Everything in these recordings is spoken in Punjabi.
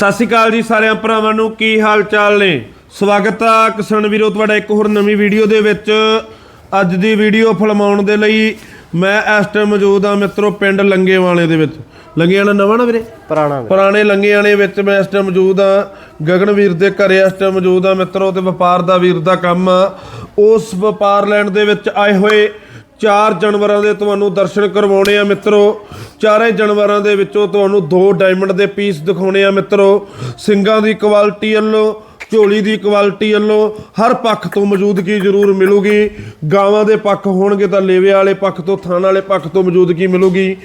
ਸਤਿ ਸ਼੍ਰੀ ਅਕਾਲ ਜੀ ਸਾਰਿਆਂ ਭਰਾਵਾਂ ਨੂੰ ਕੀ ਹਾਲ ਚਾਲ ਨੇ? ਸਵਾਗਤ ਆ ਕਿਸਾਨ ਵੀਰੋ ਤੁਹਾਡਾ ਇੱਕ ਹੋਰ ਨਵੀਂ ਵੀਡੀਓ ਦੇ ਵਿੱਚ। ਅੱਜ ਦੀ ਵੀਡੀਓ ਫਿਲਮਾਉਣ ਦੇ ਲਈ ਮੈਂ ਇਸ ਟਾਈਮ ਮੌਜੂਦ ਆ ਮਿੱਤਰੋ ਪਿੰਡ ਲੰਗੇਵਾਲੇ ਦੇ ਵਿੱਚ। ਲੰਗੇਵਾਲਾ ਨਵਾਂ ਨਾ ਵੀਰੇ? ਪੁਰਾਣਾ ਪੁਰਾਣੇ ਲੰਗੇਵਾਲੇ ਵਿੱਚ ਮੈਂ ਇਸ ਟਾਈਮ ਮੌਜੂਦ ਆ ਗਗਨਵੀਰ ਦੇ ਘਰੇ ਇਸ ਟਾਈਮ ਮੌਜੂਦ ਆ ਮਿੱਤਰੋ ਤੇ ਵਪਾਰ ਦਾ ਵੀਰ ਦਾ ਕੰਮ ਆ। ਉਸ ਵਪਾਰ ਲੈਣ ਦੇ ਵਿੱਚ ਆਏ ਹੋਏ ਚਾਰ ਜਾਨਵਰਾਂ ਦੇ ਤੁਹਾਨੂੰ ਦਰਸ਼ਨ ਕਰਵਾਉਣੇ ਆ ਮਿੱਤਰੋ। ਚਾਰੇ ਜਾਨਵਰਾਂ ਦੇ ਵਿੱਚੋਂ ਤੁਹਾਨੂੰ ਦੋ ਡਾਇਮੰਡ ਦੇ ਪੀਸ ਦਿਖਾਉਣੇ ਆ ਮਿੱਤਰੋ। ਸਿੰਗਾਂ ਦੀ ਕੁਆਲਿਟੀ ਵੱਲੋਂ, ਝੋਲੀ ਦੀ ਕੁਆਲਿਟੀ ਵੱਲੋਂ ਹਰ ਪੱਖ ਤੋਂ ਮੌਜੂਦਗੀ ਜ਼ਰੂਰ ਮਿਲੂਗੀ। ਗਾਵਾਂ ਦੇ ਪੱਖ ਹੋਣਗੇ ਤਾਂ ਲੇਵੇ ਵਾਲੇ ਪੱਖ ਤੋਂ, ਥਾਣ ਵਾਲੇ ਪੱਖ ਤੋਂ ਮੌਜੂਦਗੀ ਮਿਲੂਗੀ।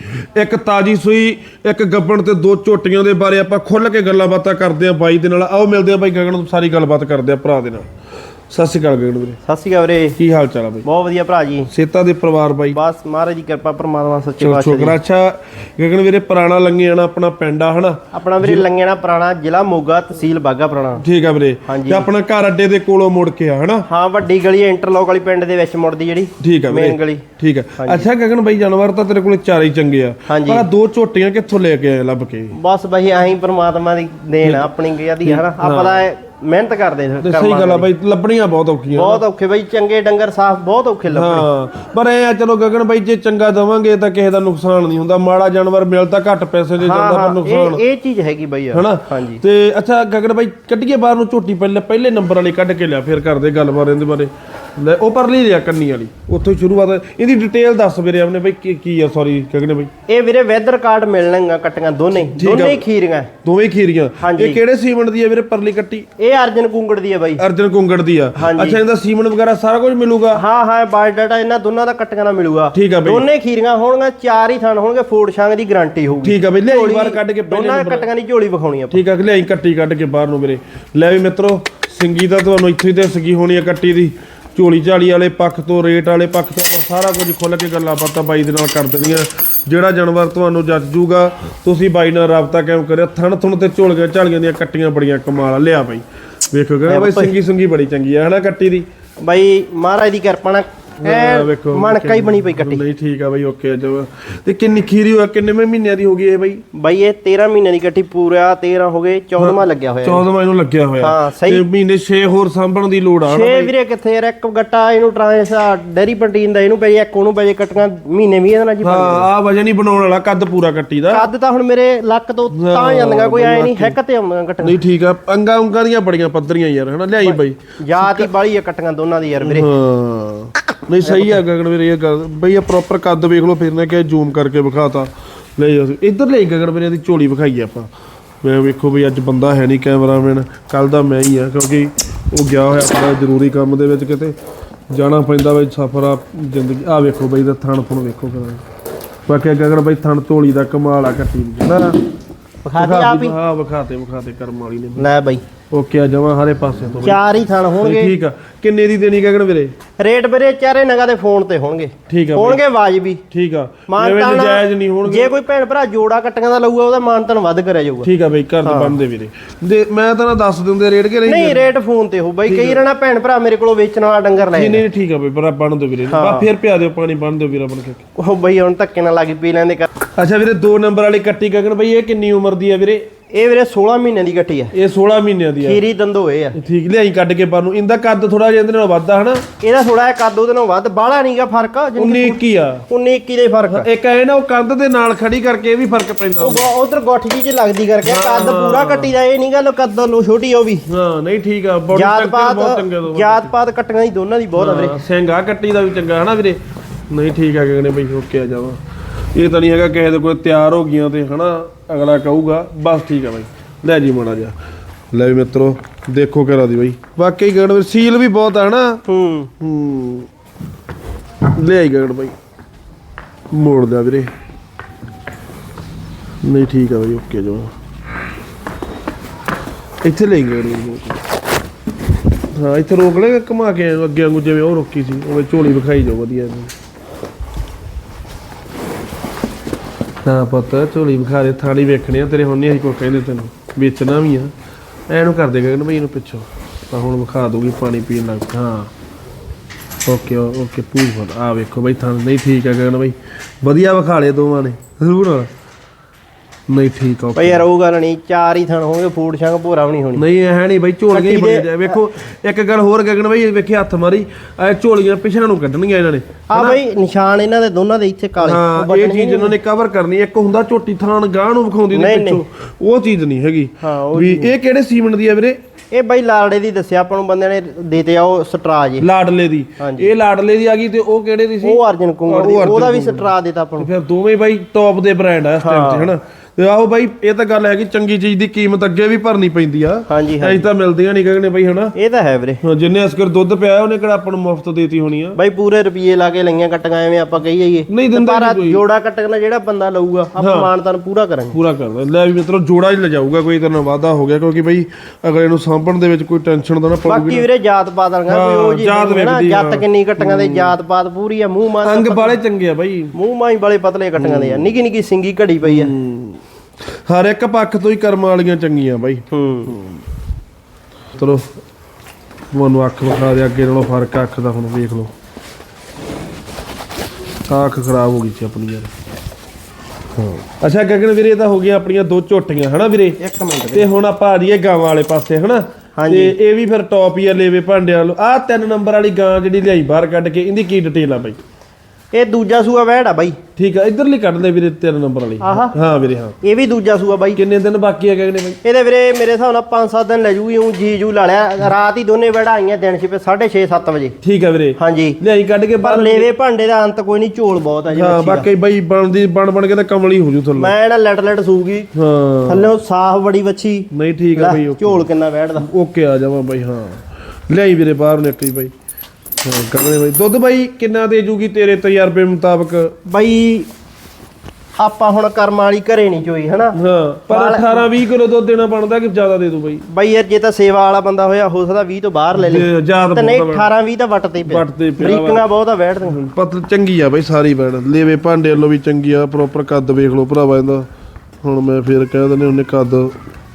ਇੱਕ ਤਾਜੀ ਸੂਈ, ਇੱਕ ਗੱਬਣ ਤੇ ਦੋ ਝੋਟੀਆਂ ਦੇ ਬਾਰੇ ਆਪਾਂ ਖੁੱਲ ਕੇ ਗੱਲਾਂ ਬਾਤਾਂ ਕਰਦੇ ਆ ਬਾਈ ਦੇ ਨਾਲ। ਆਓ ਮਿਲਦੇ ਆ ਬਾਈ ਗਗਨ ਤੋਂ ਸਾਰੀ ਗੱਲਬਾਤ ਕਰਦੇ ਆ ਭਰਾ ਦੇ ਨਾਲ। ਸਤਿ ਸ਼੍ਰੀ ਅਕਾਲ ਗਗਨ ਵੀਰੇ। ਸਤਿ ਸ਼੍ਰੀ ਅਕਾਲ ਵੀਰੇ। ਕੀ ਹਾਲ ਚਾਲ ਆ ਬਾਈ? ਬਹੁਤ ਵਧੀਆ ਭਰਾ ਜੀ। ਸੇਤਾ ਦੇ ਪਰਿਵਾਰ ਬਾਈ? ਬਸ ਮਹਾਰਾਜ ਦੀ ਕਿਰਪਾ ਪਰਮਾਤਮਾ ਸੱਚੇ ਪਾਤਸ਼ਾਹ ਦੀ। ਛੋਕਰਾ ਅੱਛਾ ਗਗਨ ਵੀਰੇ ਪੁਰਾਣਾ ਲੰਗੇ ਆਣਾ ਆਪਣਾ ਪਿੰਡ ਆ ਹਨਾ? ਆਪਣਾ ਵੀਰੇ ਲੰਗੇਣਾ ਪੁਰਾਣਾ ਜ਼ਿਲ੍ਹਾ ਮੋਗਾ ਤਹਿਸੀਲ ਬਾਗਾ ਪੁਰਾਣਾ। ਠੀਕ ਆ ਵੀਰੇ। ਤੇ ਆਪਣਾ ਘਰ ਅੱਡੇ ਦੇ ਕੋਲੋਂ ਮੁੜ ਕੇ ਆ ਹਨਾ? ਹਾਂ ਵੱਡੀ ਗਲੀ ਹੈ, ਇੰਟਰਲੌਕ ਵਾਲੀ ਪਿੰਡ ਦੇ ਵਿੱਚ ਮੁੜਦੀ ਜਿਹੜੀ। ਠੀਕ ਆ ਵੀਰੇ। ਮੇਨ ਗਲੀ। ਠੀਕ ਆ। ਅੱਛਾ ਗਗਨ ਬਾਈ ਜਾਨਵਰ ਤਾਂ ਤੇਰੇ ਕੋਲੇ ਚਾਰੇ ਹੀ ਚੰਗੇ ਆ। ਪਰ ਦੋ ਝੋਟੀਆਂ ਕਿੱਥੋਂ ਲੈ ਕੇ ਆਏ ਲੱਭ ਕੇ? ਬਸ ਬਈ ਆਹੀਂ ਪਰਮਾਤਮਾ ਦੀ ਦੇਣ ਆਪਣੀ ਗਿਆਦੀ ਹਨਾ? ਆਪਾਂ ਇਹ ਮਿਹਨਤ ਕਰਦੇ ਤੇ ਸਹੀ ਗੱਲ ਆ ਬਾਈ ਲੱਭਣੀਆਂ ਬਹੁਤ ਔਖੀਆਂ। ਬਹੁਤ ਔਖੇ ਬਈ ਚੰਗੇ ਡੰਗਰ ਸਾਫ਼ ਬਹੁਤ ਔਖੇ ਲੱਭਣੇ। ਹਾਂ ਪਰ ਇਹ ਆ ਚਲੋ ਗਗਨ ਬਾਈ ਜੇ ਚੰਗਾ ਦਵਾਂਗੇ ਤਾਂ ਕਿਸੇ ਦਾ ਨੁਕਸਾਨ ਨਹੀਂ ਹੁੰਦਾ। ਮਾੜਾ ਜਾਨਵਰ ਮਿਲ ਤਾਂ ਘੱਟ ਪੈਸੇ ਦੇ ਹਾਂ ਜਾਂਦਾ ਪਰ ਹਾਂ ਨੁਕਸਾਨ। ਇਹ ਇਹ ਚੀਜ਼ ਹੈਗੀ ਬਈ ਯਾਰ। ਹਨਾ? ਹਾਂਜੀ। ਤੇ ਅੱਛਾ ਗਗਨ ਬਾਈ ਕੱਢੀਏ ਬਾਹਰ ਨੂੰ ਝੋਟੀ ਪਹਿਲੇ ਪਹਿਲੇ ਨੰਬਰ ਵਾਲੀ ਕੱਢ ਕੇ ਲਿਆ ਫਿਰ ਕਰਦੇ ਗੱਲਬਾਤ ਇਹਦੇ ਬਾਰੇ। ਲੈ ਉਹ ਪਰਲੀ ਲਿਆ ਕੰਨੀ ਵਾਲੀ। ਉੱਥੋਂ ਹੀ ਸ਼ੁਰੂਆਤ ਇਹਦੀ ਡਿਟੇਲ ਦੱਸ ਵੀਰੇ ਆਪਣੇ ਬਾਈ ਕੀ ਕੀ ਆ ਸੌਰੀ ਗਗਨ ਬਾਈ? ਇਹ ਵੀਰੇ ਵੈਦਰ ਕਾਰਡ ਮਿਲਣਗਾ ਕੱਟੀਆਂ ਦੋਨੇ ਹੀ, ਦੋਨੇ ਹੀ ਖੀਰੀਆਂ। ਦੋਵੇਂ ਖੀਰੀਆਂ। ਹਾਂਜੀ। ਇਹ ਕਿਹੜੇ ਸੀਮੈਂਟ ਦੀ ਆ ਵੀਰੇ ਪਰਲੀ ਕੱਟੀ? ਇਹ ਅਰਜਨ ਕੁੰਗੜ ਦੀ ਹੈ ਬਾਈ। ਅਰਜਨ ਕੁੰਗੜ ਦੀ ਆ। ਹਾਂਜੀ। ਅੱਛਾ ਇਹਦਾ ਸੀਮੈਂਟ ਵਗੈਰਾ ਸਾਰਾ ਕੁਝ ਮਿਲੂਗਾ? ਹਾਂ ਹਾਂ ਬਾਇਓਡਾਟਾ ਇਹਨਾਂ ਦੋਨਾਂ ਦਾ ਕੱਟੀਆਂ ਦਾ ਮਿਲੂਗਾ। ਠੀਕ ਆ ਬਈ। ਦੋਨੇ ਖੀਰੀਆਂ ਹੋਣਗੀਆਂ ਚਾਰ ਹੀ ਥਣ ਹੋਣਗੇ ਫੋੜ ਛਾਂਗ ਦੀ ਗਾਰੰਟੀ ਹੋਊਗੀ। ਠੀਕ ਆ ਬਈ ਲਿਆਈ ਬਾਹਰ ਕੱਢ ਕੇ ਪਹਿਲੇ ਦੋਨਾਂ ਕੱਟੀਆਂ ਦੀ ਝੋਲੀ ਵਿਖਾਉਣੀ ਆ ਠੀਕ ਆ ਲਿਆਈ ਕੱਟੀ ਕੱਢ ਕੇ ਬਾਹਰ ਨੂੰ ਵੀਰੇ। ਲੈ ਵੀ ਮਿੱਤਰੋ ਸਿੰਗੀ ਤਾਂ ਤੁਹਾਨੂੰ ਇੱਥੇ ਹੀ ਹੋਣੀ ਆ ਕੱਟੀ ਦੀ। ਝੋਲੀ ਝਾਲੀ ਵਾਲੇ ਪੱਖ ਤੋਂ ਰੇਟ ਵਾਲੇ ਪੱਖ ਤੋਂ ਆਪਾਂ ਸਾਰਾ ਕੁਝ ਖੁੱਲ ਕੇ ਗੱਲਾਂ ਬਾਤਾਂ ਬਾਈ ਦੇ ਨਾਲ ਕਰ ਦੇਣੀਆਂ। ਜਿਹੜਾ ਜਾਨਵਰ ਤੁਹਾਨੂੰ ਜੱਜ ਜੂਗਾ ਤੁਸੀਂ ਬਾਈ ਨਾਲ ਰਾਬਤਾ ਕਾਇਮ ਕਰਿਓ। ਥਣ ਥਣ ਤੇ ਝੋਲੀਆਂ ਝਾਲੀਆਂ ਦੀਆਂ ਕੱਟੀਆਂ ਬੜੀਆਂ ਕਮਾਲ ਆ। ਲਿਆ ਬਾਈ। ਵੇਖੋ ਕਿ ਬਾਈ ਸਿੰਗੀ ਸੁੰਗੀ ਬੜੀ ਚੰਗੀ ਆ ਹਨਾ ਕੱਟੀ ਦੀ? ਬਾਈ ਮਹਾਰਾਜ ਦੀ ਕਿਰਪਾ ਨਾਲ ਐ ਵੇਖੋ ਮਣਕਾ ਹੀ ਬਣੀ ਪਈ ਕੱਟੀ। ਨਹੀਂ ਠੀਕ ਆ ਬਾਈ ਓਕੇ ਜੋ। ਤੇ ਕਿੰਨੀ ਖੀਰੀ ਹੋਇਆ ਕਿੰਨੇ ਮਹੀਨਿਆਂ ਦੀ ਹੋ ਗਈ ਇਹ ਬਾਈ? ਬਾਈ ਇਹ 13 ਮਹੀਨੇ ਦੀ ਕੱਟੀ ਪੂਰਾ 13 ਹੋ ਗਏ 14ਵਾਂ ਲੱਗਿਆ ਹੋਇਆ 14 ਇਹਨੂੰ ਲੱਗਿਆ ਹੋਇਆ। ਹਾਂ, ਸਹੀ। ਤੇ ਮਹੀਨੇ 6 ਹੋਰ ਸਾਂਭਣ ਦੀ ਲੋੜ ਆ ਹਨਾ ਛੇ ਵੀਰੇ ਕਿੱਥੇ ਯਾਰ ਇੱਕ ਗੱਟਾ ਇਹਨੂੰ ਟ੍ਰਾਂਸ ਡੈਰੀ ਪੰਟੀਨ ਦਾ ਇਹਨੂੰ ਪਈ ਇੱਕ ਉਹਨੂੰ ਪਈ ਕੱਟੀਆਂ ਮਹੀਨੇ ਵੀ ਇਹਦੇ ਨਾਲ ਜੀ ਹਾਂ ਆ ਵਜਨ ਹੀ ਬਣਾਉਣ ਵਾਲਾ ਕੱਦ ਪੂਰਾ ਕੱਟੀ ਦਾ। ਕੱਦ ਤਾਂ ਹੁਣ ਮੇਰੇ ਲੱਕ ਤੋਂ ਤਾਂ ਜਾਂਦੀਆਂ ਕੋਈ ਐ ਨਹੀਂ ਹੈਕ ਤੇ ਆਉਂਦੀਆਂ ਕੱਟੀਆਂ। ਨਹੀਂ ਠੀਕ ਆ ਅੰਗਾ ਉਂਗਾ ਦੀਆਂ ਬੜੀਆਂ ਪੱਧਰੀਆਂ ਯਾਰ ਹਨਾ ਲਿਆਈ ਬਾਈ ਜਾਤ ਹੀ ਬਾਲੀ ਆ ਕੱਟੀਆਂ ਦੋਨਾਂ ਦੀ ਯਾਰ ਵੀਰੇ। ਹਾਂ। ਨਹੀਂ ਸਹੀ ਆ ਗਗਨ ਵੀਰੇ ਇਹ ਗੱਲ। ਬਈ ਇਹ ਪ੍ਰੋਪਰ ਕੱਦ ਵੇਖ ਲਓ ਫਿਰ ਨਾ ਕਿ ਜ਼ੂਮ ਕਰਕੇ ਵਿਖਾਤਾ। ਲੈ ਜਾ ਇੱਧਰ ਲੈ ਗਗਨ ਵੀਰੇ ਦੀ ਝੋਲੀ ਵਿਖਾਈ ਆਪਾਂ। ਮੈਂ ਵੇਖੋ ਵੀ ਅੱਜ ਬੰਦਾ ਹੈ ਨਹੀਂ ਕੈਮਰਾਮੈਨ ਕੱਲ ਦਾ ਮੈਂ ਹੀ ਆ ਕਿਉਂਕਿ ਉਹ ਗਿਆ ਹੋਇਆ ਆਪਣਾ ਜ਼ਰੂਰੀ ਕੰਮ ਦੇ ਵਿੱਚ ਕਿਤੇ। ਜਾਣਾ ਪੈਂਦਾ ਬਈ ਸਫਰ ਆ ਜ਼ਿੰਦਗੀ। ਆ ਵੇਖੋ ਬਈ ਦਾ ਥਣ ਥਣ ਵੇਖੋ ਕਰਾਂ ਬਾਕੀ ਗਗਨ ਬਈ ਥਣ ਝੋਲੀ ਦਾ ਕਮਾਲ ਆ ਕੱਟੀ ਨਾ ਵਿਖਾਤੀ ਆਪ ਹੀ। ਹਾਂ ਵਿਖਾਤੇ ਵਿਖਾਤੇ ਕਰਮ ਵਾਲੀ ਨੇ। ਲੈ ਬਾਈ। ਓਕੇ ਆ ਜਮਾ ਹਰੇ ਪਾਸੇ ਤੋਂ ਬਈ। ਚਾਰ ਹੀ ਥਣ ਹੋਣਗੇ। ਠੀਕ ਆ। ਕਿੰਨੇ ਦੀ ਦੇਣੀ ਗਗਨ ਵੀਰੇ? ਰੇਟ ਵੀਰੇ ਚਾਰੇ ਨਗਾ ਦੇ ਫੋਨ ਤੇ ਹੋਣਗੇ। ਠੀਕ ਆ ਬਈ, ਹੋਣਗੇ ਵਾਜਬੀ। ਠੀਕ ਆ। ਐਵੇਂ ਮਾਨਤਾਨ ਨਜਾਇਜ਼ ਨਹੀਂ ਹੋਣਗੇ। ਜੇ ਕੋਈ ਭੈਣ ਭਰਾ ਜੋੜਾ ਕੱਟੀਆਂ ਦਾ ਲਊਗਾ ਉਹਦਾ ਮਾਨਤਾਨ ਵੱਧ ਕਰਿਆ ਜਾਊਗਾ। ਠੀਕ ਆ ਬਈ ਘਰ ਦੇ ਬੰਦੇ ਵੀਰੇ। ਦੇ ਮੈਂ ਤਾਂ ਨਾ ਦੱਸ ਦਿੰਦੇ ਰੇਟ ਕਿ ਨਹੀਂ ਨਹੀਂ ਰੇਟ ਫੋਨ ਤੇ ਹੋ ਬਾਈ। ਕਈ ਰਣਾ ਭੈਣ ਭਰਾ ਮੇਰੇ ਕੋਲੋਂ ਵੇਚਣ ਵਾਲਾ ਡੰਗਰ ਲੈ ਨਹੀਂ ਨਹੀਂ ਠੀਕ ਆ ਬਈ ਪਰ ਬਣ ਦਿਓ ਵੀਰੇ। ਬਾ ਫੇਰ ਪਿਆ ਦਿਓ ਪਾਣੀ ਬਣ ਦਿਓ ਵੀਰਾ ਬਣ ਕੇ ਉਹ ਬਈ ਹੁਣ ਧੱਕੇ ਨਾਲ ਲੱਗ ਪੀ ਲੈਂਦੇ ਕਰ ਅੱਛਾ ਵੀਰੇ 2 ਨੰਬਰ ਵਾਲੀ ਕੱਟੀ ਗਗਨ ਬਈ ਇਹ ਕਿੰਨੀ ਉਮਰ ਦੀ ਆ ਵੀਰੇ? ਇਹ ਵੀਰੇ 16 ਮਹੀਨਿਆਂ ਦੀ ਗੱਟੀ ਆ। ਇਹ 16 ਮਹੀਨਿਆਂ ਦੀ ਆ। ਖੀਰੀ ਦੰਦੋ ਇਹ ਆ। ਠੀਕ ਲਿਆਈ ਕੱਢ ਕੇ ਪਰ ਨੂੰ। ਇਹਦਾ ਕੱਦ ਥੋੜਾ ਜਿਹਾ ਇਹਦੇ ਨਾਲ ਵੱਧਦਾ ਹਨਾ? ਇਹਦਾ ਥੋੜਾ ਜਿਹਾ ਕੱਦ ਉਹਦੇ ਨਾਲੋਂ ਵੱਧ ਬਾਹਲਾ ਨਹੀਂਗਾ ਫ਼ਰਕ। 19 21 ਆ। 19 21 ਦੇ ਫ਼ਰਕ ਆ। ਇੱਕ ਐ ਨਾ ਉਹ ਕੰਧ ਦੇ ਨਾਲ ਖੜੀ ਕਰਕੇ ਇਹ ਵੀ ਫ਼ਰਕ ਪੈਂਦਾ ਉਹ ਉਧਰ ਗੋਠ ਜੀ ਚ ਲੱਗਦੀ ਕਰਕੇ ਕੱਦ ਪੂਰਾ ਕੱਟੀ ਦਾ ਇਹ ਨਹੀਂ ਗੱਲ ਕੱਦ ਲੋ ਛੋਟੀ ਉਹ ਵੀ। ਹਾਂ ਨਹੀਂ ਠੀਕ ਆ ਬੋਡੀ ਸਟਰਕਚਰ ਬਹੁਤ ਚੰਗੇ ਦੋ ਜਾਤ ਪਾਤ ਕੱਟੀਆਂ ਦੀ ਦੋਨਾਂ ਦੀ ਬਹੁਤ ਆ ਵੀਰੇ। ਸਿੰਘ ਆ ਕੱਟੀ ਦਾ ਵੀ ਚੰਗਾ ਹਨਾ ਵੀਰੇ? ਨਹੀਂ ਠੀਕ ਆ ਕਹਿੰਦੇ ਬਈ ਓਕੇ ਆ ਜਾਵਾ। ਇਹ ਤਾਂ ਨਹੀਂ ਹੈਗਾ ਕਿਸੇ ਦੇ ਕੋਈ ਤਿਆਰ ਹੋ ਗਈਆਂ ਤੇ ਹਨਾ ਅਗਲਾ ਕਹੂਗਾ ਬਸ ਠੀਕ ਆ ਬਈ। ਲੈ ਜੀ ਮਾੜਾ ਜਾ ਲੈ ਵੀ ਮਿੱਤਰੋ ਦੇਖੋ ਕਰਾ ਦੀ ਬਈ। ਵਾਕਈ ਗਗਨ ਸੀਲ ਵੀ ਬਹੁਤ ਆ ਹਨਾ? ਹੂੰ। ਹੂੰ। ਲੈ ਆਈ ਗਗਨ ਬਈ। ਮੋੜ ਦਿਆ ਵੀਰੇ। ਨਹੀਂ ਠੀਕ ਆ ਬਈ ਓਕੇ ਜੋ। ਇੱਥੇ ਲੈ ਗਏ ਹਾਂ ਇੱਥੇ ਰੋਕ ਲੈ ਘੁਮਾ ਕੇ ਅੱਗੇ ਵਾਂਗੂ ਜਿਵੇਂ ਉਹ ਰੋਕੀ ਸੀ ਉਹ ਝੋਲੀ ਵਿਖਾਈ ਜਾਓ ਵਧੀਆ ਜੀ। ਨਾ ਪੁੱਤ, ਝੋਲੀ ਵਿਖਾ ਦੇ, ਥਾਲੀ ਵੇਖਣੀ ਆ, ਤੇਰੇ ਹੁਣ ਨਹੀਂ ਅਸੀਂ ਕੋਈ ਕਹਿੰਦੇ ਤੈਨੂੰ। ਵੇਚਣਾ ਵੀ ਆ। ਐਨੂੰ ਕਰ ਦੇ ਗਗਨ ਬਈ, ਇਹਨੂੰ ਪਿੱਛੋਂ। ਤਾਂ ਹੁਣ ਵਿਖਾ ਦੂਗੀ ਪਾਣੀ ਪੀਣ ਲੱਗ ਹਾਂ। ਓਕੇ ਓਕੇ, ਪੂਰ ਆ ਵੇਖੋ ਬਈ, ਥਾਂ ਨਹੀਂ ਠੀਕ ਆ ਗਗਨ ਬਈ। ਵਧੀਆ ਵਿਖਾ ਲਏ ਦੋਵਾਂ ਨੇ। ਜ਼ਰੂਰ। ਨਹੀਂ ਠੀਕ ਆ ਬਈ ਯਾਰ ਉਹ ਗੱਲ ਨਹੀਂ ਚਾਰ ਹੀ ਥਣ ਹੋਣਗੇ ਫੂਡ ਸ਼ੰਗ ਭੋਰਾ ਵੀ ਨਹੀਂ ਹੋਣੀ। ਨਹੀਂ ਹੈ ਨਹੀਂ ਬਾਈ ਝੋਲੀਆਂ ਹੀ ਬਣੇ ਵੇਖੋ ਇੱਕ ਗੱਲ ਹੋਰ ਗਗਨ ਬਾਈ ਵੇਖੇ ਹੱਥ ਮਾਰੀ ਇਹ ਝੋਲੀਆਂ ਪਿਛਾਂ ਨੂੰ ਕੱਢਣੀਆਂ ਇਹਨਾਂ ਨੇ ਆ ਬਈ ਨਿਸ਼ਾਨ ਇਹਨਾਂ ਦੇ ਦੋਨਾਂ ਦੇ ਇੱਥੇ ਕਾਲੇ। ਹਾਂ ਇਹ ਚੀਜ਼ ਇਹਨਾਂ ਨੇ ਕਵਰ ਕਰਨੀ ਇੱਕ ਹੁੰਦਾ ਝੋਟੀ ਥਾਣ ਗਾਂ ਨੂੰ ਵਿਖਾਉਂਦੀ ਨੇ ਪਿੱਛੋਂ। ਉਹ ਚੀਜ਼ ਨਹੀਂ ਹੈਗੀ। ਵੀ ਇਹ ਕਿਹੜੇ ਸੀਮੈਂਟ ਦੀ ਆ ਵੀਰੇ? ਇਹ ਬਈ ਲਾੜੇ ਦੀ ਦੱਸਿਆ ਆਪਾਂ ਨੂੰ ਬੰਦੇ ਨੇ ਦੇਤੇ ਆ ਉਹ ਸਟਰਾ ਜੀ। ਲਾਡਲੇ ਦੀ। ਇਹ ਲਾਡਲੇ ਦੀ ਆ ਗਈ ਤੇ ਉਹ ਕਿਹੜੇ ਦੀ ਸੀ? ਉਹ ਅਰਜਨ ਕੁੰਗੜ ਦੀ ਉਹਦਾ ਵੀ ਸਟਰਾ ਦੇਤਾ ਆਪਾਂ ਨੂੰ। ਫਿਰ ਦੋਵੇਂ ਬਾਈ ਟੌਪ ਦੇ ਬ੍ਰਾਂਡ ਆ ਇਸ ਟਾਈਮ ਤੇ ਹਨਾ? ਆਓ ਬਾਈ ਇਹ ਤਾਂ ਗੱਲ ਹੈ ਕਿ ਚੰਗੀ ਚੀਜ਼ ਦੀ ਕੀਮਤ ਅੱਗੇ ਵੀ ਭਰਨੀ ਪੈਂਦੀ ਆ। ਹਾਂਜੀ ਹਾਂ ਐਂ ਤਾਂ ਮਿਲਦੀਆਂ ਨਹੀਂ ਕਹਣੇ ਬਾਈ ਹਨਾ? ਇਹ ਤਾਂ ਹੈ ਵੀਰੇ। ਹਾਂ, ਜਿੰਨੇ ਅਸਕਰ ਦੁੱਧ ਪਿਆ ਉਹਨੇ ਕਿਹੜਾ ਆਪਾਂ ਨੂੰ ਮੁਫਤ ਦੇਤੀ ਹੋਣੀ ਆ? ਬਈ ਪੂਰੇ ਰੁਪਏ ਲਾ ਕੇ ਲਈਆਂ ਕੱਟੀਆਂ ਐਵੇਂ ਆਪਾਂ ਕਹੀ ਜਾਈਏ। ਨਹੀਂ ਦਿੰਦਾ ਪਰ ਕੋਈ। ਜੋੜਾ ਕੱਟਣਾ ਜਿਹੜਾ ਬੰਦਾ ਲਊਗਾ ਆਪਾਂ ਮਾਨਤਾਨ ਪੂਰਾ ਕਰਾਂਗੇ। ਪੂਰਾ ਕਰਦਾ ਲੈ ਵੀ ਮਿੱਤਰੋ ਜੋੜਾ ਹੀ ਲਿਜਾਊਗਾ ਕੋਈ ਤਰ੍ਹਾਂ ਵਾਦਾ ਹੋ ਗਿਆ ਕਿਉਂਕਿ ਬਈ ਅਗਲੇ ਨੂੰ ਸਾਂਭਣ ਦੇ ਵਿੱਚ ਕੋਈ ਟੈਨਸ਼ਨ ਤਾਂ ਨਾ ਪਊਗੀ ਬਾਕੀ ਵੀਰੇ ਜਾਤ ਪਾਤ ਕੋਈ ਉਹ ਜੀ ਜਾਤ ਨਹੀਂ ਨਾ ਵੇਖਦੀ, ਜੱਤ ਕਿੰਨੀ ਕੱਟੀਆਂ ਦੇ ਜਾਤ ਪਾਤ ਪੂਰੀ ਆ ਮੂੰਹ ਮਾਂ ਅੰਗ ਬਾਲੇ ਚੰਗੇ ਆ ਬਾਈ। ਮੂੰਹ ਮਾਂ ਹੀ ਬੜੇ ਪਤਲੇ ਕੱਟੀਆਂ ਦੇ ਆ ਨਿੱਕੀ ਨਿੱਕੀ ਸਿੰਗੀ ਘੜੀ ਪਈ ਆ। ਹਰ ਇੱਕ ਪੱਖ ਤੋਂ ਹੀ ਕਰਮ ਵਾਲੀਆਂ ਚੰਗੀਆਂ ਬਾਈ। ਹੂੰ। ਚਲੋ ਤੁਹਾਨੂੰ ਅੱਖ ਵਿਖਾ ਦੇ ਅੱਗੇ ਨਾਲੋਂ ਫ਼ਰਕ ਆ ਅੱਖ ਦਾ ਹੁਣ ਵੇਖ ਲਓ। ਅੱਖ ਖਰਾਬ ਹੋ ਗਈ ਸੀ ਆਪਣੀ ਯਾਰ। ਹਾਂ। ਅੱਛਾ ਗਗਨ ਵੀਰੇ ਇਹ ਤਾਂ ਹੋ ਗਈਆਂ ਆਪਣੀਆਂ ਦੋ ਝੋਟੀਆਂ ਹਨਾ ਵੀਰੇ? ਇੱਕ ਮਿੰਟ ਤੇ ਹੁਣ ਆਪਾਂ ਆ ਜਾਈਏ ਗਾਵਾਂ ਵਾਲੇ ਪਾਸੇ ਹਨਾ? ਹਾਂਜੀ। ਤੇ ਇਹ ਵੀ ਫਿਰ ਟੌਪ ਹੀ ਆ ਲੇਵੇ ਭਾਂਡਿਆਂ ਵਾਲੋ। ਆਹ ਤਿੰਨ ਨੰਬਰ ਵਾਲੀ ਗਾਂ ਜਿਹੜੀ ਲਿਆਈ ਬਾਹਰ ਕੱਢ ਕੇ ਇਹਦੀ ਕੀ ਡਿਟੇਲ ਆ ਬਾਈ? ਇਹ ਦੂਜਾ ਸੂਆ ਵਹਿੜ ਆ ਬਾਈ। ਠੀਕ ਆ ਇਧਰਲੀ ਕੱਢ ਲੈ ਵੀਰੇ ਤਿੰਨ ਨੰਬਰ ਵਾਲੀ। ਆਹਾ। ਹਾਂ ਵੀਰੇ ਹਾਂ। ਇਹ ਵੀ ਦੂਜਾ ਸੂਆ ਬਾਈ। ਕਿੰਨੇ ਦਿਨ ਬਾਕੀ ਆ ਗਗਨੇ ਬਾਈ? ਇਹਦੇ ਵੀਰੇ ਮੇਰੇ ਹਿਸਾਬ ਨਾਲ 5-7 ਦਿਨ ਲੈ ਜੂਗੀ ਉਹ ਜੀ ਜੂ ਲਾ ਲਿਆ। ਰਾਤ ਹੀ ਦੋਨੇ ਵਹਿੜਾਂ ਆਈਆਂ ਦਿਨ ਛਿਪੇ 6:30 7 ਵਜੇ। ਠੀਕ ਆ ਵੀਰੇ। ਹਾਂਜੀ। ਲਿਆਈ ਕੱਢ ਕੇ ਪਰ ਬਾਹਰ ਲੇਵੇ ਭਾਂਡੇ ਦਾ ਅੰਤ ਕੋਈ ਨਹੀਂ ਝੋਲ ਬਹੁਤ ਆ ਜੀ ਹਾਂ ਦਾ। ਬਾਕੀ ਬਾਈ ਬਣਦੀ ਬਣ ਬਣ ਕੇ ਤਾਂ ਕਮਲੀ ਹੋ ਜੂ ਥੱਲੇ। ਮੈਂ ਨਾ ਲਟ ਲਟ ਸੂਗੀ। ਹਾਂ। ਥੱਲੇ ਸਾਫ਼ ਬੜੀ ਬੱਚੀ ਨਹੀਂ ਠੀਕ ਆ ਬਾਈ ਝੋਲ ਕਿੰਨਾ ਵਹਿੜਦਾ ਓਕੇ ਆ ਜਾਵਾਂ ਬਾਈ ਹਾਂ। ਲਿਆਈ ਵੀਰੇ ਬਾਹਰ ਨਿਕਲੀ ਬਾਈ। ਕਰਨੇ ਬਾਈ। ਦੁੱਧ ਬਾਈ ਕਿੰਨਾ ਦੇ ਜੂਗੀ ਤੇਰੇ ਤਜਰਬੇ ਮੁਤਾਬਕ? ਬਾਈ ਆਪਾਂ ਹੁਣ ਕਰਮ ਵਾਲੀ ਘਰੇ ਨਹੀਂ ਚੋਈ ਹਨਾ? ਹਾਂ ਪਰ 18 20 ਕਿਲੋ ਦੁੱਧ ਦੇਣਾ ਬਣਦਾ ਕਿ ਜ਼ਿਆਦਾ ਦੇ ਦੂ ਬਾਈ? ਬਾਈ ਯਾਰ ਜੇ ਤਾਂ ਸੇਵਾ ਵਾਲਾ ਬੰਦਾ ਹੋਇਆ ਹੋ ਸਕਦਾ 20 ਤੋਂ ਬਾਹਰ ਲੈ ਲੇ। ਤੇ ਨਹੀਂ 18 20 ਤਾਂ ਵੱਟ ਤੇ ਹੀ ਪਿਆ ਵੱਟ ਤੇ ਪਿਆ ਵਾ। ਬਰੀਕੀਆਂ ਬਹੁਤ ਆ ਵਹਿੜਦੀਆਂ ਪਤ ਚੰਗੀ ਆ ਬਾਈ ਸਾਰੀ ਬੈਣ। ਲੇਵੇ ਭਾਂਡੇ ਵੱਲੋਂ ਵੀ ਚੰਗੀ ਆ ਪ੍ਰੋਪਰ ਕੱਦ ਵੇਖ ਲਓ ਭਰਾਵਾ ਇਹਦਾ। ਹੁਣ ਮੈਂ ਫੇਰ ਕਹਿ ਦਿੰਦੇ ਉਹਨੇ ਕੱਦ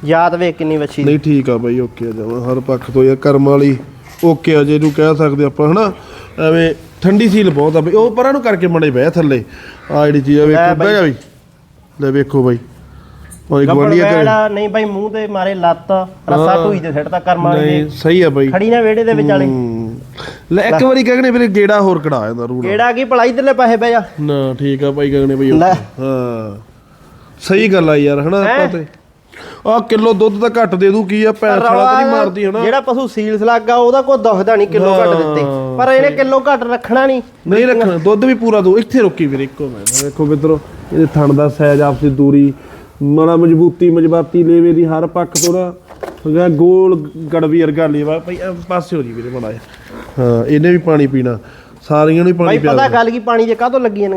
ਯਾਦ ਵੇਖ ਕਿੰਨੀ ਵੱਛੀ। ਨਹੀਂ ਠੀਕ ਆ ਬਾਈ ਓਕੇ ਆ ਜਾਵਾਂ ਹਰ ਪੱਖ ਤੋਂ ਯਾਰ ਕਰਮ ਵਾਲੀ ਓਕੇ ਆ ਜੇ ਇਹਨੂੰ ਕਹਿ ਸਕਦੇ ਆਪਾਂ ਹਨਾ? ਐਵੇਂ ਠੰਡੀ ਸੀਲ ਬਹੁਤ ਆ ਬਈ। ਉਹ ਪਰਾਂ ਨੂੰ ਕਰਕੇ ਮੜੇ ਬਹਿ ਥੱਲੇ। ਆ ਜਿਹੜੀ ਚੀਜ਼ ਆ ਵੇਖੋ ਬਹਿ ਜਾ ਬਈ ਲੈ ਵੇਖੋ ਬਾਈ। ਉਹ ਘਰੇ ਵਹਿੜਾ ਨਹੀਂ ਬਾਈ ਮੂੰਹ ਤੇ ਮਾਰੇ ਲੱਤ ਰੱਸਾ ਢੂਈ ਤੇ ਸਿੱਟਦਾ ਕਰਮ ਵਾਲੀ ਨਹੀਂ ਸਹੀ ਆ ਬਾਈ। ਖੜੀ ਨਾ ਵਿਹੜੇ ਦੇ ਵਿਚਾਲੇ। ਲੈ ਇੱਕ ਵਾਰੀ ਕਹਣੇ ਵੀਰੇ ਗੇੜਾ ਹੋਰ ਕਢਾ ਜਾਂਦਾ ਰੂਲ ਕਿਹੜਾ ਕੀ ਭਲਾ ਇਧਰਲੇ ਪਾਸੇ ਬਹਿ ਜਾ। ਨਾ ਠੀਕ ਆ ਬਾਈ ਕਹਣੇ ਬਈ। ਹਾਂ। ਸਹੀ ਗੱਲ ਆ ਯਾਰ ਹਨਾ ਆਪਾਂ? ਤੇ। ਆ ਕਿਲੋ ਦੁੱਧ ਤਾਂ ਘੱਟ ਦੇ ਦੂ ਕੀ ਆ ਪੈਰ ਛਾਲਾ ਤਾਂ ਨਹੀਂ ਮਾਰਦੀ ਹਨਾ? ਜਿਹੜਾ ਪਸ਼ੂ ਸੀਲਸ ਲੱਗਾ ਉਹਦਾ ਕੋਈ ਦੁਖਦਾ ਨਹੀਂ ਕਿਲੋ ਘੱਟ ਦਿੱਤੇ। ਪਰ ਇਹਨੇ ਕਿਲੋ ਘੱਟ ਰੱਖਣਾ ਨਹੀਂ। ਨਹੀਂ ਰੱਖਣਾ ਦੁੱਧ ਵੀ ਪੂਰਾ ਦੋ। ਇੱਥੇ ਰੋਕੀ ਵੀਰੇ ਇੱਕੋ ਮਿੰਟ ਵੇਖੋ ਮਿੱਤਰੋ ਇਹਦੇ ਥਣ ਦਾ ਸਾਈਜ਼ ਆਪਸੀ ਦੂਰੀ ਮਾੜਾ ਮਜ਼ਬੂਤੀ ਮਜਬਾਤੀ ਲੇਵੇ ਦੀ ਹਰ ਪੱਖ ਤੋਂ ਨਾ ਹੈਗਾ ਗੋਲ ਗੜਵੀ ਵਰਗਾ ਲੇਵਾ। ਭਾਈ ਪਾਸੇ ਹੋ ਜੀ ਵੀਰੇ ਮਾੜਾ ਹਾਂ ਇਹਨੇ ਵੀ ਪਾਣੀ ਪੀਣਾ। ਸਾਰੀਆਂ ਨੂੰ ਹੀ ਪਾਣੀ ਬਾਈ ਪਿਆ ਪਤਾ ਗੱਲ ਕੀ ਪਾਣੀ ਦੇ ਕਾਹਤੋਂ ਲੱਗੀਆਂ ਨੇ।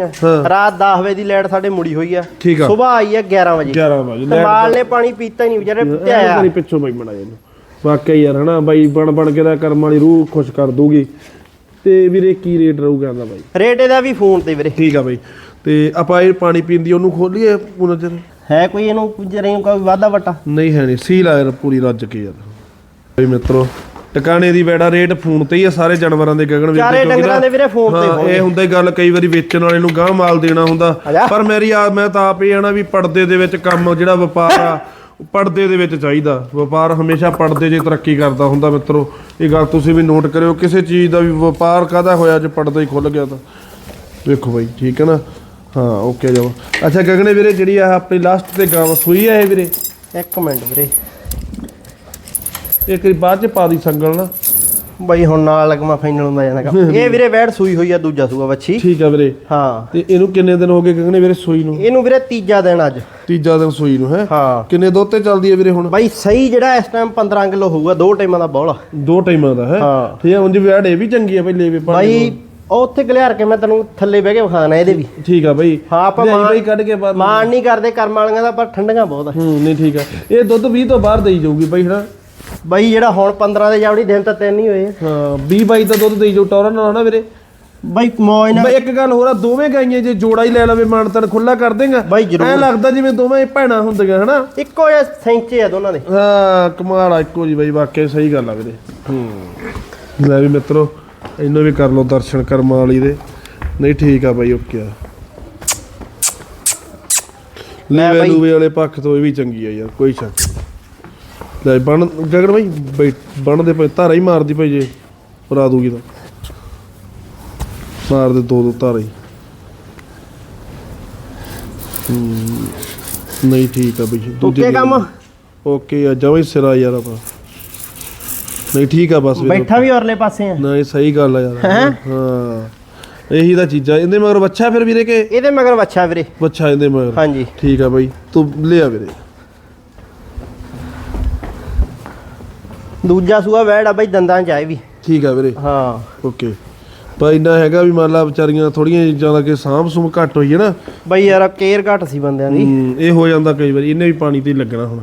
ਰਾਤ 10 ਵਜੇ ਦੀ ਲਾਈਟ ਸਾਡੇ ਮੁੜੀ ਹੋਈ ਆ। ਠੀਕ ਆ। ਸਵੇਰ ਆਈ ਆ 11 ਵਜੇ। 11 ਵਜੇ। ਤੇ ਮਾਲ ਨੇ ਪਾਣੀ ਪੀਤਾ ਹੀ ਨਹੀਂ ਵਿਚਾਰੇ ਐ ਧਿਆਇਆ ਨਹੀਂ ਪਿੱਛੋਂ ਬਾਈ ਮੜਾ ਇਹਨੂੰ। ਵਾਕਿਆ ਯਾਰ ਹਨਾ? ਬਾਈ ਬਣ ਬਣ ਕੇ ਦਾ ਕਰਮ ਵਾਲੀ ਰੂਹ ਖੁਸ਼ ਕਰ ਦੂਗੀ ਤੇ ਵੀਰੇ ਕੀ ਰੇਟ ਰਹੂਗਾ ਇਹਦਾ ਬਾਈ? ਰੇਟ ਇਹਦਾ ਵੀ ਫੋਨ ਤੇ ਵੀਰੇ। ਠੀਕ ਆ ਬਾਈ। ਤੇ ਆਪਾਂ ਇਹ ਪਾਣੀ ਪੀਣ ਦੀ ਉਹਨੂੰ ਖੋਲੀਏ ਪੂਰਾ ਚਿਰ? ਹੈ ਕੋਈ ਇਹਨੂੰ ਵਿਚਾਰੇ ਨੂੰ ਕੋਈ ਵਾਧਾ ਵਟਾ? ਨਹੀਂ ਹੈ ਨਹੀਂ। ਸੀਲ ਆ ਯਾਰ ਪੂਰੀ ਰੱਜ ਕੇ ਯਾਰ। ਬਈ ਮਿੱਤਰੋ ਟਿਕਾਣੇ ਦੀ ਵੈੜਾ ਰੇਟ ਫੋਨ ਤੇ ਹੀ ਆ ਸਾਰੇ ਜਾਨਵਰਾਂ ਦੇ ਗਗਨ ਵੀਰ ਚਾਰੇ ਡੰਗਰਾਂ ਦੇ ਵੀਰੇ ਫੋਨ ਤੇ ਹਾਂ, ਇਹ ਹੁੰਦਾ ਹੀ ਗੱਲ ਕਈ ਵਾਰੀ ਵੇਚਣ ਵਾਲੇ ਨੂੰ ਗਾਂ ਮਾਲ ਦੇਣਾ ਹੁੰਦਾ। ਪਰ ਮੇਰੀ ਆ ਮੈਂ ਤਾਂ ਆਪ ਹੀ ਆਣਾ ਵੀ ਪਰਦੇ ਦੇ ਵਿੱਚ ਕੰਮ ਜਿਹੜਾ ਵਪਾਰ ਆ ਪਰਦੇ ਦੇ ਵਿੱਚ ਚਾਹੀਦਾ। ਵਪਾਰ ਹਮੇਸ਼ਾ ਪਰਦੇ 'ਚ ਤਰੱਕੀ ਕਰਦਾ ਹੁੰਦਾ ਮਿੱਤਰੋ। ਇਹ ਗੱਲ ਤੁਸੀਂ ਵੀ ਨੋਟ ਕਰਿਓ ਕਿਸੇ ਚੀਜ਼ ਦਾ ਵੀ ਵਪਾਰ ਕਾਦਾ ਹੋਇਆ ਜੇ ਪਰਦਾ ਹੀ ਖੁੱਲ ਗਿਆ ਤਾਂ। ਵੇਖੋ ਬਾਈ ਠੀਕ ਹੈ ਨਾ? ਹਾਂ ਓਕੇ ਜਾਵਾ ਅੱਛਾ ਗਗਨੇ ਵੀਰੇ ਜਿਹੜੀ ਆ ਆਪਣੀ ਲਾਸਟ ਤੇ ਗਾਂ ਸੂਈ ਆ ਇਹ ਵੀਰੇ? ਇੱਕ ਮਿੰਟ ਵੀਰੇ। ਇੱਕ ਵਾਰੀ ਬਾਅਦ ਚ ਪਾ ਦੀ ਸੰਗਲ ਨਾ। ਬਾਈ ਹੁਣ ਨਾਲ ਲਗਮਾ ਫਾਈਨਲ ਹੁੰਦਾ ਜਾਂਦਾ ਕੰਮ। ਇਹ ਵੀਰੇ ਵੈੜ ਸੂਈ ਹੋਈ ਆ ਦੂਜਾ ਸੂਆ ਵੱਛੀ। ਠੀਕ ਆ ਵੀਰੇ। ਹਾਂ। ਤੇ ਇਹਨੂੰ ਕਿੰਨੇ ਦਿਨ ਹੋ ਗਏ ਕਹਿੰਦੇ ਵੀਰੇ ਸੂਈ ਨੂੰ? ਇਹਨੂੰ ਵੀਰੇ ਤੀਜਾ ਦਿਨ ਅੱਜ। ਤੀਜਾ ਦਿਨ ਸੂਈ ਨੂੰ ਹੈ? ਹਾਂ। ਕਿੰਨੇ ਦੁੱਧ ਤੇ ਚੱਲਦੀ ਹੈ ਵੀਰੇ ਹੁਣ? ਬਾਈ ਸਹੀ ਜਿਹੜਾ ਇਸ ਟਾਈਮ 15 ਕਿਲੋ ਹੋਊਗਾ ਦੋ ਟਾਈਮਾਂ ਦਾ ਬੌਲਾ। ਦੋ ਟਾਈਮਾਂ ਦਾ ਹੈ? ਹਾਂ। ਠੀਕ ਹੈ ਉਂਝ ਵਿਆੜ ਇਹ ਵੀ ਚੰਗੀ ਆ ਪਹਿਲੇ ਵੀ ਪਾਣੀ ਬਾਈ ਉਹ ਉੱਥੇ ਗਲਿਆਰ ਕੇ ਮੈਂ ਤੈਨੂੰ ਥੱਲੇ ਬਹਿ ਕੇ ਵਿਖਾਣਾ ਇਹਦੇ ਵੀ। ਠੀਕ ਆ ਬਾਈ। ਹਾਂ ਆਪਾਂ ਮਾਣ- ਬਾਈ ਕੱਢ ਕੇ ਮਾਣ ਨਹੀਂ ਕਰਦੇ ਕਰਮ ਵਾਲੀਆਂ ਦਾ ਪਰ ਠੰਡੀਆਂ ਬਹੁਤ ਆ। ਹੂੰ ਨਹੀਂ ਠੀਕ ਆ। ਇਹ ਦੁੱਧ 20 ਤੋਂ ਬਾਹਰ ਦੇਈ ਜਾਊਗੀ ਬਾਈ ਹਨਾ ਬਾਈ ਜਿਹੜਾ ਹੁਣ 15 ਦੇ ਜਾਵੜੀ ਦਿਨ ਤਾਂ ਤਿੰਨ ਹੀ ਹੋਏ ਆ। ਹਾਂ 20 22 ਦਾ ਦੁੱਧ ਦੇਈ ਜਾਊ ਟੌਰਨ ਨਾਲ ਨਾ ਵੀਰੇ? ਬਾਈ ਮੌਜ ਨਾਲ ਬਈ ਇੱਕ ਗੱਲ ਹੋਰ ਆ ਦੋਵੇਂ ਗਾਈਆਂ ਜੇ ਜੋੜਾ ਹੀ ਲੈ ਲਵੇ ਮਾਨਤਨ ਖੁੱਲਾ ਕਰ ਦੇਗਾ। ਬਾਈ ਜ਼ਰੂਰ। ਐ ਲੱਗਦਾ ਜਿਵੇਂ ਦੋਵੇਂ ਭੈਣਾਂ ਹੁੰਦੀਆਂ ਹਨਾ? ਇੱਕੋ ਜਿਹਾ ਸੈਂਚੇ ਆ ਦੋਨਾਂ ਦੇ। ਹਾਂ ਕਮਾਲ ਆ ਇੱਕੋ ਜੀ ਬਾਈ ਵਾਕਿਆ ਸਹੀ ਗੱਲ ਆ ਵੀਰੇ। ਹੂੰ। ਲੈ ਵੀ ਮਿੱਤਰੋ ਇਹਨੂੰ ਵੀ ਕਰ ਲਓ ਦਰਸ਼ਨ ਕਰਮ ਵਾਲੀ ਦੇ। ਨਹੀਂ ਠੀਕ ਆ ਬਾਈ ਓਕੇ ਆ। ਲੈ ਬਾਈ। ਲੂਵੇ ਵਾਲੇ ਪੱਖ ਤੋਂ ਇਹ ਵੀ ਚੰਗੀ ਆ ਯਾਰ ਕੋਈ ਸ਼ੱਕ। ਲੈ ਬਣ ਗਗਨ ਬਈ? ਬਣ ਦੇ ਪਏ ਧਾਰਾ ਹੀ ਮਾਰਦੀ ਪਈ ਜੇ। ਪਰਾ ਦੂਗੀ ਤਾਂ। ਮਾਰ ਦੇ ਦੋ ਦੋ ਧਾਰਾ। ਹੀ ਨਹੀਂ ਠੀਕ ਆ ਬਈ। ਓਕੇ ਕੰਮ? ਓਕੇ ਆ ਜਮਾਂ ਹੀ ਸਿਰਾ ਯਾਰ ਆਪਾਂ। ਨਹੀਂ ਠੀਕ ਆ ਬਸ ਵੀਰੇ। ਬੈਠਾ ਵੀ ਔਰਲੇ ਪਾਸੇ ਆ। ਨਹੀਂ ਸਹੀ ਗੱਲ ਆ ਯਾਰ। ਹੈਂ? ਹਾਂ ਇਹੀ ਤਾਂ ਚੀਜ਼ਾਂ। ਇਹਦੇ ਮਗਰ ਬੱਚਾ ਫਿਰ ਵੀਰੇ ਕਿ? ਇਹਦੇ ਮਗਰ ਵੱਛਾ ਵੀਰੇ। ਬੱਚਾ ਇਹਦੇ ਮਗਰ। ਹਾਂਜੀ। ਠੀਕ ਆ ਬਾਈ। ਤੂੰ ਲਿਆ ਵੀਰੇ। ਦੂਜਾ ਸੂਆ ਵੈੜ ਆ ਬਾਈ ਦੰਦਾਂ ਚ ਆਏ ਵੀ। ਠੀਕ ਆ ਵੀਰੇ। ਹਾਂ। ਓਕੇ। ਪਰ ਇੰਨਾ ਹੈਗਾ ਵੀ ਮੰਨ ਲਾ ਵਿਚਾਰੀਆਂ ਥੋੜੀਆਂ ਚੀਜ਼ਾਂ ਦਾ ਕਿ ਸਾਂਭ ਸੁਮ ਘੱਟ ਹੋਈ ਹੈ ਨਾ। ਬਾਈ ਯਾਰ ਕੇਅਰ ਘੱਟ ਸੀ ਬੰਦਿਆਂ ਦੀ। ਹੂੰ, ਇਹ ਹੋ ਜਾਂਦਾ ਕਈ ਵਾਰੀ ਇਹਨੇ ਵੀ ਪਾਣੀ ਤੇ ਹੀ ਲੱਗਣਾ ਹੁਣ।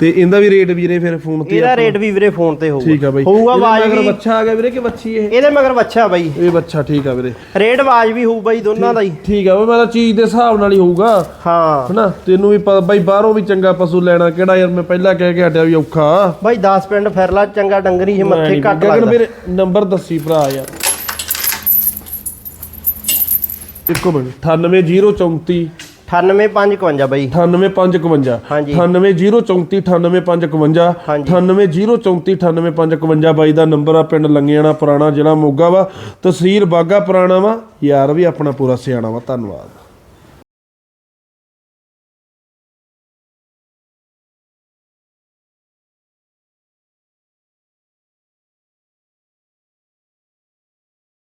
ਤੇ ਇਹਦਾ ਵੀ ਰੇਟ ਵੀਰੇ ਫਿਰ ਫੋਨ ਤੇ ਇਹਦਾ ਰੇਟ ਵੀ ਵੀਰੇ ਫੋਨ ਤੇ ਹੋਊਗਾ। ਠੀਕ ਆ ਬਾਈ। ਹੋਊਗਾ ਇਹਦੇ ਮਗਰ ਵੀ। ਬੱਚਾ ਆ ਗਿਆ ਵੀਰੇ ਕਿ ਬੱਚੀ ਇਹ? ਇਹਦੇ ਮਗਰ ਵੱਛਾ ਬਾਈ। ਇਹ ਬੱਚਾ ਠੀਕ ਆ ਵੀਰੇ। ਰੇਟ ਆਵਾਜ਼ ਵੀ ਹੋਊ ਬਾਈ ਦੋਨਾਂ ਦਾ ਹੀ। ਠੀਕ ਆ ਉਹ ਮੈਂ ਤਾਂ ਚੀਜ਼ ਦੇ ਹਿਸਾਬ ਨਾਲ ਹੀ ਹੋਊਗਾ। ਹਾਂ। ਹਨਾ? ਤੈਨੂੰ ਵੀ ਪਤਾ ਬਾਈ ਬਾਹਰੋਂ ਵੀ ਚੰਗਾ ਪਸ਼ੂ ਲੈਣਾ ਕਿਹੜਾ ਯਾਰ ਮੈਂ ਪਹਿਲਾਂ ਕਹਿ ਕੇ ਹਟਿਆ ਵੀ ਔਖਾ। ਬਾਈ 10 ਪਿੰਡ ਫਿਰਲਾ ਚੰਗਾ ਡੰਗਰੀ ਚ ਮੱਥੇ ਘੱਟ ਗਗਨ ਲੱਗਦਾ। ਵੀਰੇ ਨੰਬਰ ਦੱਸੀ ਭਰਾ ਯਾਰ। ਇੱਕੋ ਮਿੰਟ 98034 98552 ਬਾਈ। 98552 ਹਾਂਜੀ। 98034 98552 ਹਾਂਜੀ। 98034 98552 ਬਾਈ ਦਾ ਨੰਬਰ ਆ ਪਿੰਡ ਲੰਗੇਆਣਾ ਪੁਰਾਣਾ ਜ਼ਿਲ੍ਹਾ ਮੋਗਾ ਵਾ। ਤਹਿਸੀਲ ਬਾਗਾ ਪੁਰਾਣਾ ਵਾ। ਯਾਰ ਵੀ ਆਪਣਾ ਪੂਰਾ ਸਿਆਣਾ ਵਾ। ਧੰਨਵਾਦ।